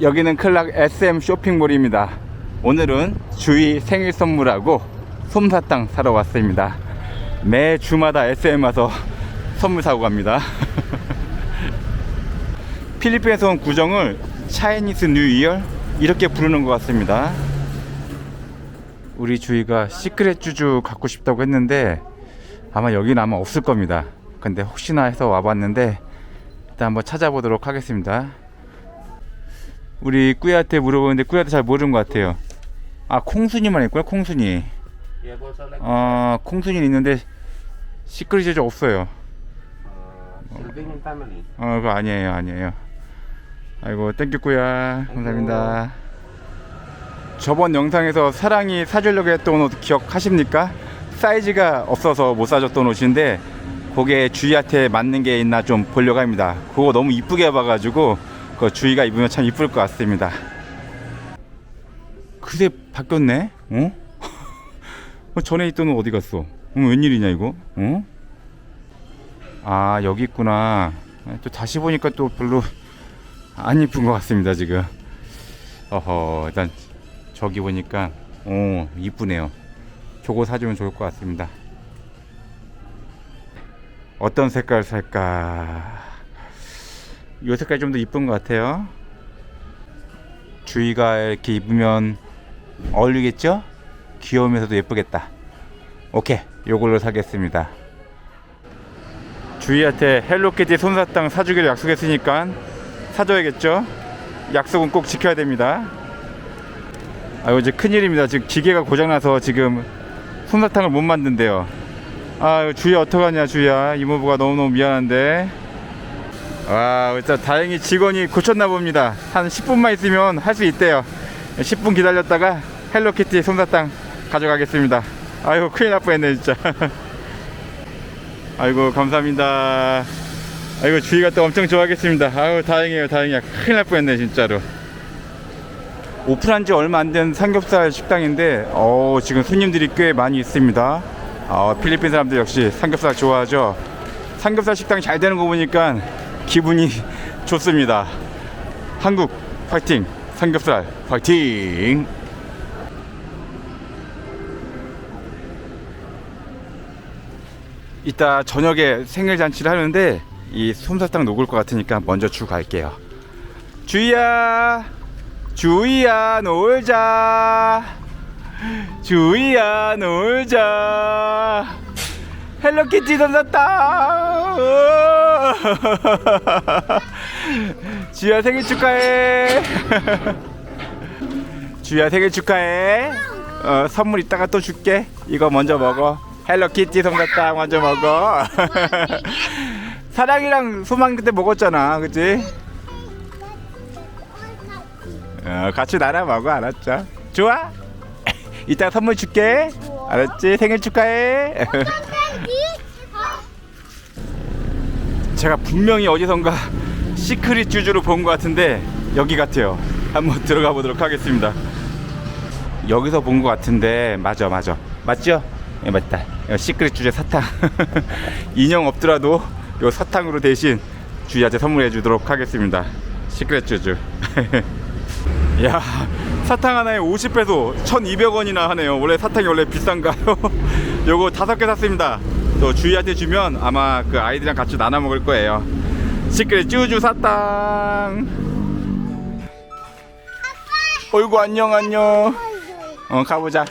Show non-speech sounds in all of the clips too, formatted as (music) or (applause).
여기는 클락 SM 쇼핑몰입니다. 오늘은 주희 생일 선물하고 솜사탕 사러 왔습니다. 매 주마다 SM 와서 선물 사고 갑니다. (laughs) 필리핀에서 온 구정을 차이니스 뉴 이얼 이렇게 부르는 것 같습니다. 우리 주희가 시크릿 쭈쭈 갖고 싶다고 했는데 아마 여기는 아마 없을 겁니다. 근데 혹시나 해서 와봤는데 일단 한번 찾아보도록 하겠습니다. 우리 꾸야한테 물어보는데 꾸야도 잘 모르는 것 같아요. 아 콩순이만 있고요, 콩순이. Are like 아 콩순이 있는데 시크릿 쭈쭈 없어요. family. 어 그거 아니에요, 아니에요. 아이고 땡큐 꾸야 감사합니다. 저번 영상에서 사랑이 사주려고 했던 옷 기억하십니까? 사이즈가 없어서 못 사줬던 옷인데 그게 주희한테 맞는 게 있나 좀 보려고 합니다. 그거 너무 이쁘게 봐가지고 그 주희가 입으면 참 이쁠 것 같습니다. 그새 바뀌었네? 어? 어, (laughs) 전에 있던 옷 어디 갔어? 어, 웬일이냐 이거? 어? 아 여기 있구나. 또 다시 보니까 또 별로 안 이쁜 것 같습니다 지금. 어허 일단 저기 보니까 오 이쁘네요. 저거 사주면 좋을 것 같습니다. 어떤 색깔 살까? 이 색깔이 좀 더 이쁜 것 같아요. 주희가 이렇게 입으면 어울리겠죠? 귀여우면서도 예쁘겠다. 오케이, 요걸로 사겠습니다. 주희한테 헬로키티 솜사탕 사주기로 약속했으니까 사줘야겠죠? 약속은 꼭 지켜야 됩니다. 아, 이제 큰일입니다. 지금 기계가 고장나서 지금 솜사탕을 못 만든대요. 아, 주희야 어떡하냐, 주희야. 이모부가 너무너무 미안한데. 와, 일단 다행히 직원이 고쳤나 봅니다. 한 10분만 있으면 할 수 있대요. 10분 기다렸다가 헬로키티 솜사탕 가져가겠습니다. 아이고, 큰일 날 뻔했네, 진짜. (laughs) 아이고, 감사합니다. 아이고, 주희가 또 엄청 좋아하겠습니다. 아유, 다행이에요, 다행이야. 큰일 날 뻔했네, 진짜로. 오픈한 지 얼마 안 된 삼겹살 식당인데, 어, 지금 손님들이 꽤 많이 있습니다. 어, 필리핀 사람들 역시 삼겹살 좋아하죠. 삼겹살 식당이 잘 되는 거 보니까 기분이 좋습니다. 한국 파이팅! 삼겹살 파이팅! 이따 저녁에 생일 잔치를 하는데 이 솜사탕 녹을 것 같으니까 먼저 주고 갈게요. 주희야, 주희야 놀자. 주희야 놀자. 헬로키티 솜사탕. (laughs) 주희야 생일 축하해. (laughs) 주희야 생일 축하해. 어, 선물 이따가 또 줄게. 이거 먼저 먹어. 헬로키티 솜사탕 먼저 먹어. (laughs) 사랑이랑 소망 그때 먹었잖아, 그치? 어, 같이 나랑 먹어, 알았죠? 좋아? 이따 선물 줄게. 알았지? 생일 축하해. 제가 분명히 어디선가 시크릿 주주로 본 것 같은데 여기 같아요. 한번 (laughs) 들어가 보도록 하겠습니다. 여기서 본 것 같은데 맞아 맞아 맞죠? 예 맞다. 어, 시크릿 주제 사탕 (laughs) 인형 없더라도 요 사탕으로 대신 주희한테 선물해 주도록 하겠습니다. 시크릿 주주. (laughs) 야 사탕 하나에 50페소 1200원이나 하네요. 원래 사탕이 원래 비싼가요? 요거 다섯 개 샀습니다. 또 주희한테 주면 아마 그 아이들이랑 같이 나눠 먹을 거예요. 시크릿 쭈쭈 사탕. 어이구 안녕 안녕. 어 가보자.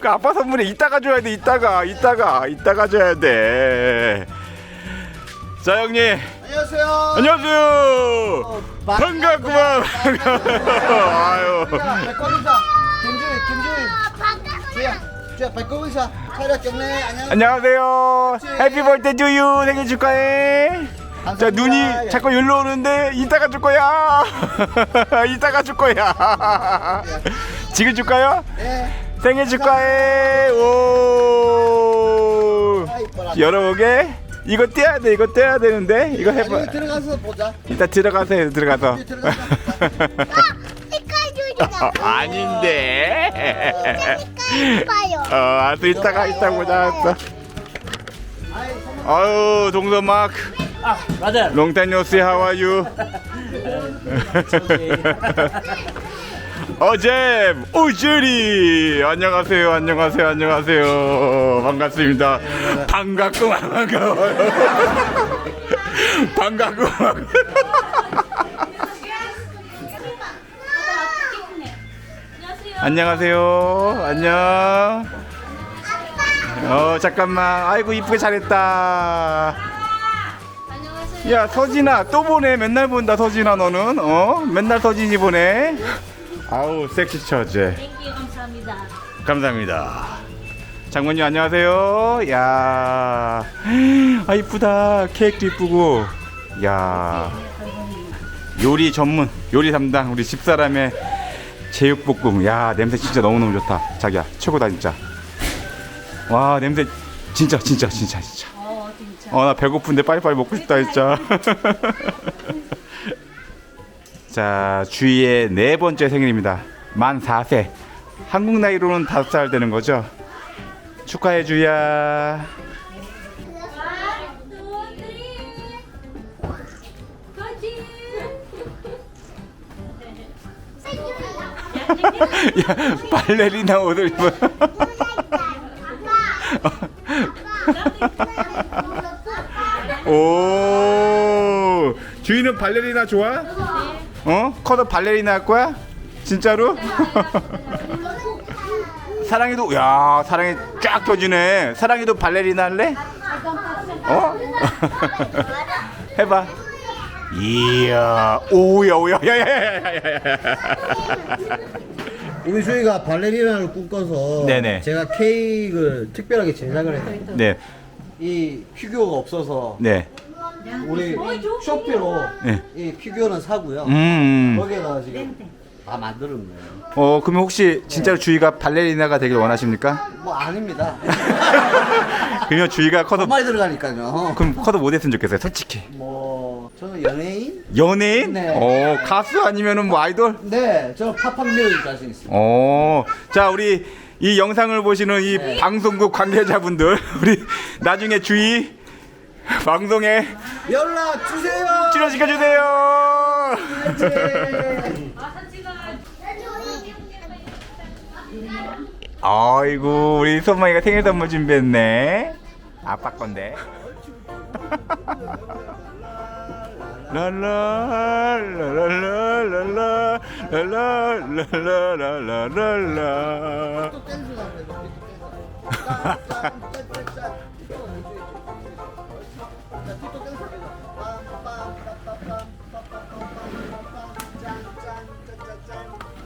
그 아빠 선물에 이따가 줘야 돼 이따가 이따가 이따가 줘야 돼. 자 형님 안녕하세요. 안녕하세요. 마- 반갑구만. 아유. 백골인사 김주희 김주 주야 백골인사 차려 경례 안녕. 안녕하세요. 해피 벌데 주유 생일 축하해. 자. 눈이 자꾸 일로 오는데 이따가 줄 거야. (laughs) 이따가 줄 거야. (laughs) 지금 줄까요? 네. 생일 축하해. 오. 아. 열어보게. 이거 떼야 돼. 이거 떼야 되는데. 이거 해봐. 여기 들어가서 보자. 이따. 들어가서. 여기 들어가서. (laughs) 어, 아닌데. 어, 알았어. 이따가 이따 보자. 아유 동서막. Long time no see. How are you? (laughs) 어잼 오주리 안녕하세요 안녕하세요 안녕하세요 반갑습니다 반갑구만 반가워요 (laughs) 반갑구만 안녕하세요. 안녕. 어 잠깐만. 아이고 이쁘게 잘했다. 야 서진아 또 보네 맨날 본다 서진아 너는. 어? 맨날 서진이 보네 아우 섹시 처제. 감사합니다. 감사합니다. 장모님 안녕하세요. 야 아 이쁘다. 케이크도 이쁘고. 야. 요리 전문 요리 담당 우리 집사람의 제육볶음. 야 냄새 진짜 너무너무 좋다. 자기야 최고다 진짜. 와 냄새 진짜 진짜 진짜 진짜. 어, 진짜. 어 나 배고픈데 빨리빨리 먹고 싶다 진짜. (laughs) 자 주희의 네 번째 생일입니다. 만 4세. 한국 나이로는 5살 되는 거죠? 축하해 주희야 (laughs) 야 발레리나 옷을 입어 (laughs) 오 주희는 발레리나 좋아? 어? 커서 발레리나 할 거야? 진짜로? (laughs) 사랑이도 야 사랑이 쫙 펴지네 사랑이도 발레리나 할래? 어? 해봐 이야 오야 오야 야야야야야야 우리 저희가 발레리나를 꿈꿔서 네네. 제가 케이크를 특별하게 제작을 했어요. 네이 피규어가 없어서 네. 우리 쇼피로 네. 이 피규어는 사고요. 음. 거기에다가 지금 다 만드는 거예요. 어 그러면 혹시 진짜로 주희가 발레리나가 되길 원하십니까? 뭐 아닙니다. (laughs) 그러면 주희가 커서 돈 많이 들어가니까요. 그럼 커서 뭐 됐으면 좋겠어요 솔직히 뭐 저는 연예인? 연예인? 네. 어 가수 아니면은 뭐 아이돌? 네, 저 뮤직 자신 있습니다. 어, 자 우리 이 영상을 보시는 이 네. 방송국 관계자분들 (laughs) 우리 나중에 주희 방송에 연락 주세요. 출연시켜 주세요. 아이고 우리 소망이가 생일 선물 준비했네. 아빠 건데. (laughs) 랄라랄라랄라 랄라랄라랄라랄라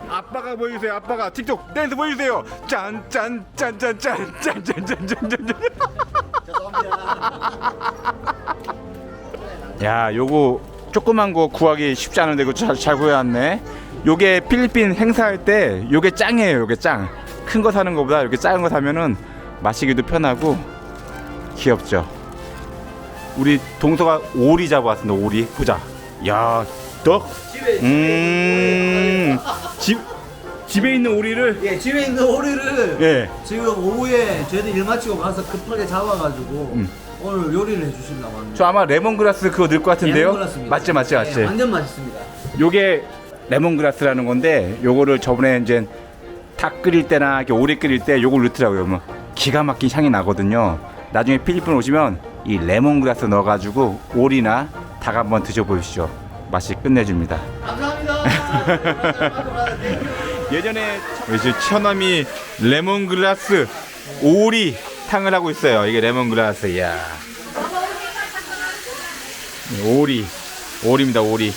아빠가 보여주세요. 아빠가 틱톡 댄스 보여주세요. 짠짠짠짠짠짠짠짠짠짠. 야, 요거 조그만 거 구하기 쉽지 않은데 이거 잘, 잘 구해왔네. 요게 필리핀 행사할 때 요게 짱이에요. 요게 짱. 큰 거 사는 거보다 이렇게 작은 거 사면은 마시기도 편하고 귀엽죠. 우리 동서가 오리 잡아왔습니다. 오리 보자. 야, 떡. 음. 집 집에 있는 오리를 예, 집에 있는 오리를 예. 지금 오후에 저희들 일 마치고 가서 급하게 잡아가지고 음. 오늘 요리를 해주신다고 합니다. 저 아마 레몬그라스 그거 넣을 것 같은데요. 레몬그라스입니다. 맞지 맞지 맞지. 예, 완전 맛있습니다. 요게 레몬그라스라는 건데 요거를 저번에 이제 닭 끓일 때나 이렇게 오리 끓일 때 요걸 넣더라고요. 뭐 기가 막힌 향이 나거든요. 나중에 필리핀 오시면 이 레몬그라스 넣어가지고 오리나 닭 한번 드셔보시죠. 맛이 끝내줍니다. 감사합니다. (laughs) 예전에 이제 처남이 레몬그라스 오리 탕을 하고 있어요. 이게 레몬그라스. 야. 오리. 오리입니다. 오리.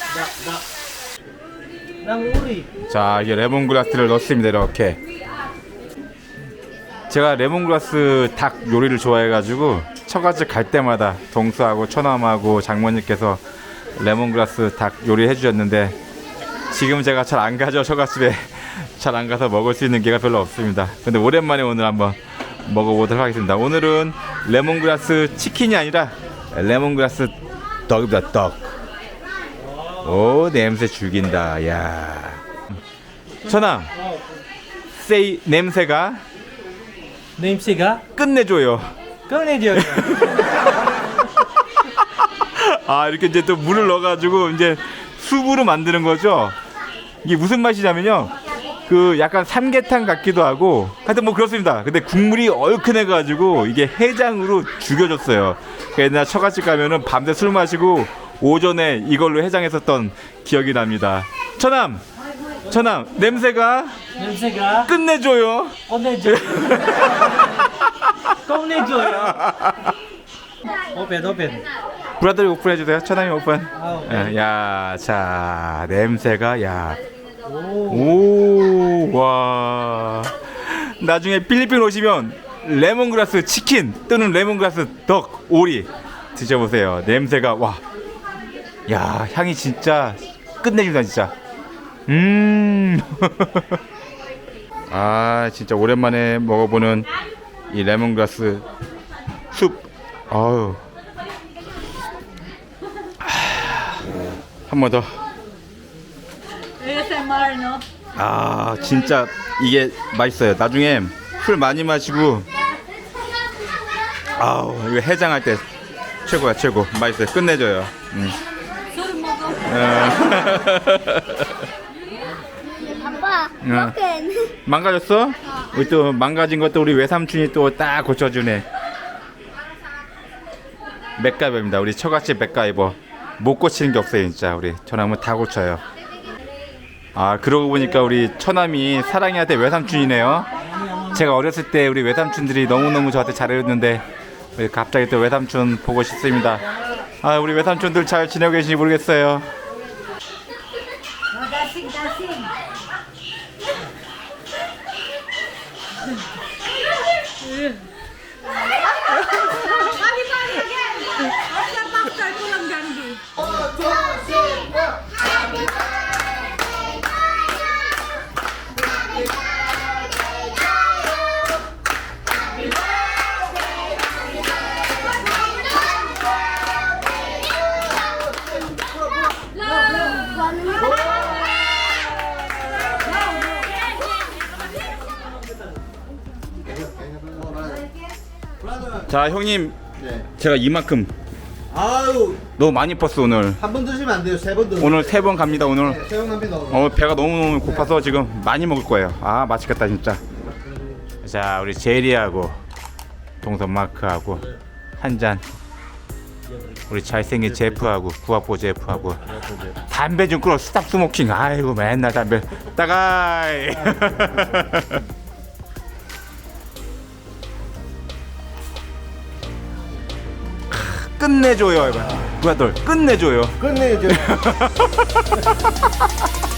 자, 이게 레몬그라스를 넣습니다. 이렇게. 제가 레몬그라스 닭 요리를 좋아해 가지고 처갓집 갈 때마다 동수하고 처남하고 장모님께서 레몬그라스 닭 요리 해 주셨는데 지금 제가 잘 안 가죠 처갓집에 잘 안 가서 먹을 수 있는 기회가 별로 없습니다. 근데 오랜만에 오늘 한번 먹어보도록 하겠습니다. 오늘은 레몬그라스 치킨이 아니라 레몬그라스 떡입니다. 떡. 오 냄새 죽인다. 야. 처남. 세이 냄새가 냄새가 끝내줘요. 꺼내줘요. (laughs) 아 이렇게 이제 또 물을 넣어가지고 이제 수프로 만드는 거죠. 이게 무슨 맛이냐면요. 그 약간 삼계탕 같기도 하고 하여튼 뭐 그렇습니다. 근데 국물이 얼큰해가지고 이게 해장으로 죽여줬어요. 그 옛날 처갓집 가면은 밤새 술 마시고 오전에 이걸로 해장했었던 기억이 납니다. 처남, 처남 냄새가 냄새가 끝내줘요. 꺼내줘. 꺼내줘요. (laughs) 오pen 오pen. 브라더리 오픈해주세요. 처남이 오픈. 아, 오pen. 예, 야, 자 냄새가 야. 오, 와. 나중에 필리핀 오시면 레몬그라스 치킨 또는 레몬그라스 덕 오리 드셔보세요. 냄새가 와. 야, 향이 진짜 끝내준다 진짜. 음. (laughs) 아, 진짜 오랜만에 먹어보는 이 레몬그라스 숲. 아유. 한 번 더. 아 진짜 이게 맛있어요. 나중에 술 많이 마시고 아우 이거 해장할 때 최고야 최고 맛있어요. 끝내줘요. 음. 술 먹어. 아빠, 응. 이렇게. 망가졌어? 우리 또 망가진 것도 우리 외삼촌이 또 딱 고쳐주네. 맥가이버입니다. 우리 처갓집 맥가이버. 못 고치는 게 없어요 진짜 우리 처남은 다 고쳐요. 아 그러고 보니까 우리 처남이 사랑이한테 외삼촌이네요. 제가 어렸을 때 우리 외삼촌들이 너무너무 저한테 잘해줬는데 갑자기 또 외삼촌 보고 싶습니다. 아 우리 외삼촌들 잘 지내고 계신지 모르겠어요. Mami, 자 형님 네. 제가 이만큼 아유, 너무 많이 펐어 오늘. 한 번 드시면 안 돼요. 세 번 드세요. 오늘 세 번 갑니다 오늘. 네, 세번 갑니다. 오늘. 어 배가 너무 고파서 지금 많이 먹을 거예요. 아 맛있겠다 진짜. 자 우리 제리하고 동선 마크하고 한 잔. 우리 잘생긴 제프하고 구아뽀 제프하고 담배 좀 끊어 스탑 스모킹 아이고 맨날 담배 따가이 (laughs) 끝내줘요 이거 누가 널 끝내줘요 끝내죠. (laughs)